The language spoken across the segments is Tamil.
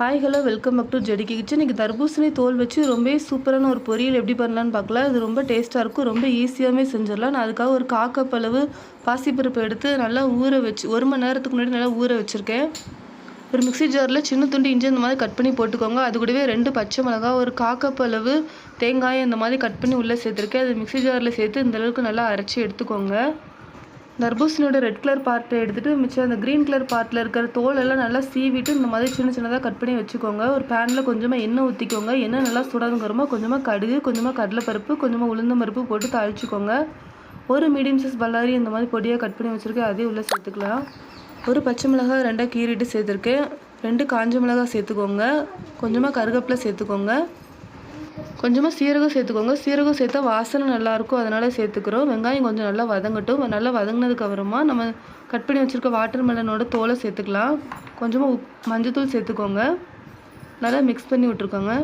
Hi hello welcome back to ஜெடிக்கி kitchen இன்றைக்கி தர்பூசணி தோல் வச்சு ரொம்பவே சூப்பரான ஒரு பொரியல் எப்படி பண்ணலான்னு பார்க்கலாம் இது ரொம்ப டேஸ்ட்டாக இருக்கும் ரொம்ப ஈஸியாகவே செஞ்சிடலாம். நான் அதுக்காக ஒரு காக்கப் அளவு பாசிப்பருப்பு எடுத்து நல்லா ஊற வச்சு ஒரு மணி நேரத்துக்கு முன்னாடி நல்லா ஊற வச்சுருக்கேன். ஒரு மிக்சி ஜாரில் சின்ன துண்டு இஞ்சி இந்த மாதிரி கட் பண்ணி போட்டுக்கோங்க. அது கூடவே ரெண்டு பச்சை மிளகா ஒரு காக்கப் அளவு தேங்காயை இந்த மாதிரி கட் பண்ணி உள்ளே சேர்த்துருக்கேன். அது மிக்ஸி ஜாரில் சேர்த்து இந்தளவுக்கு நல்லா அரைச்சி எடுத்துக்கோங்க. தர்பூசணியோட ரெட் கலர் பார்ட்டை எடுத்துகிட்டு மிச்சம் அந்த க்ரீன் கலர் பார்ட்டில் இருக்கிற தோலெல்லாம் நல்லா சீவிட்டு இந்த மாதிரி சின்ன சின்னதாக கட் பண்ணி வச்சுக்கோங்க. ஒரு பேனில் கொஞ்சமாக எண்ணெய் ஊற்றிக்கோங்க எண்ணெய் நல்லா சுடாதுங்கிறமா கொஞ்சமாக கடுகு கொஞ்சமாக கடலைப்பருப்பு கொஞ்சமாக உளுந்தம் பருப்பு போட்டு தாளிச்சிக்கோங்க. ஒரு மீடியம் சைஸ் பல்லாரி இந்த மாதிரி பொடியாக கட் பண்ணி வச்சுருக்கேன். அதையும் உள்ளே சேர்த்துக்கலாம். ஒரு பச்சை மிளகாய் ரெண்டாக கீறிட்டு சேர்த்துருக்கேன். ரெண்டு காஞ்ச மிளகாய் சேர்த்துக்கோங்க. கொஞ்சமாக கருவேப்பிலை சேர்த்துக்கோங்க. கொஞ்சமாக சீரகம் சேர்த்துக்கோங்க. சீரகம் சேர்த்தா வாசனை நல்லாயிருக்கும் அதனால் சேர்த்துக்கிறோம். வெங்காயம் கொஞ்சம் நல்லா வதங்கட்டும். நல்லா வதங்கினதுக்கப்புறமா நம்ம கட் பண்ணி வச்சுருக்க வாட்டர் மெலனோட தோலை சேர்த்துக்கலாம். கொஞ்சமாக உப் மஞ்சத்தூள் சேர்த்துக்கோங்க. நல்லா மிக்ஸ் பண்ணி விட்ருக்கோங்க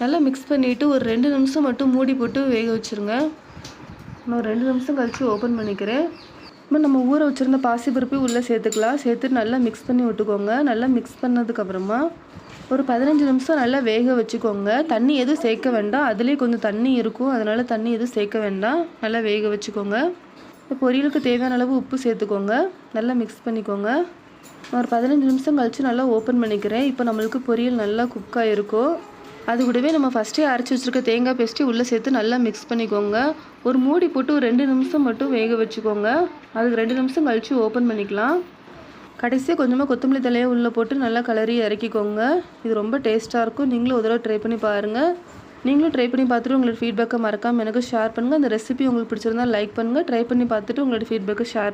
நல்லா மிக்ஸ் பண்ணிவிட்டு ஒரு ரெண்டு நிமிஷம் மட்டும் மூடி போட்டு வேக வச்சுருங்க. நான் ஒரு ரெண்டு நிமிஷம் கழித்து ஓப்பன் பண்ணிக்கிறேன். இப்போ நம்ம ஊற வச்சுருந்த பாசிப்பருப்பு உள்ளே சேர்த்துக்கலாம். சேர்த்து நல்லா மிக்ஸ் பண்ணி விட்டுக்கோங்க. நல்லா மிக்ஸ் பண்ணதுக்கப்புறமா ஒரு பதினஞ்சு நிமிஷம் நல்லா வேக வச்சுக்கோங்க. தண்ணி எதுவும் சேர்க்க வேண்டாம். அதுலேயே கொஞ்சம் தண்ணி இருக்கும். அதனால் தண்ணி எதுவும் சேர்க்க வேண்டாம். நல்லா வேக வச்சுக்கோங்க. இப்போ பொரியலுக்கு தேவையான அளவு உப்பு சேர்த்துக்கோங்க. நல்லா மிக்ஸ் பண்ணிக்கோங்க. ஒரு பதினஞ்சு நிமிஷம் கழித்து நல்லா ஓப்பன் பண்ணிக்கிறேன். இப்போ நம்மளுக்கு பொரியல் நல்லா குக் ஆகிருக்கும் அது கூடவே நம்ம ஃபஸ்ட்டே அரைச்சி வச்சுருக்க தேங்காய் பேஸ்ட்டு உள்ளே சேர்த்து நல்லா மிக்ஸ் பண்ணிக்கோங்க. ஒரு மூடி போட்டு ஒரு ரெண்டு நிமிஷம் மட்டும் வேக வச்சுக்கோங்க. அதுக்கு ரெண்டு நிமிஷம் கழித்து ஓப்பன் பண்ணிக்கலாம். கடைசியாக கொஞ்சமாக கொத்தமல்லி தலையை உள்ளே போட்டு நல்லா கலரி இறக்கிக்கோங்க. இது ரொம்ப டேஸ்ட்டாக இருக்கும். நீங்களும் ஒரு தடவை ட்ரை பண்ணி பாருங்கள் நீங்களும் ட்ரை பண்ணி பார்த்துட்டு உங்களோட ஃபீட்பேக்கை மறக்காமல் எனக்கு ஷேர் பண்ணுங்கள் அந்த ரெசிபி உங்களுக்கு பிடிச்சிருந்தா லைக் பண்ணுங்கள் ட்ரை பண்ணி பார்த்துட்டு உங்களோட ஃபீட்பேக்கை ஷேர்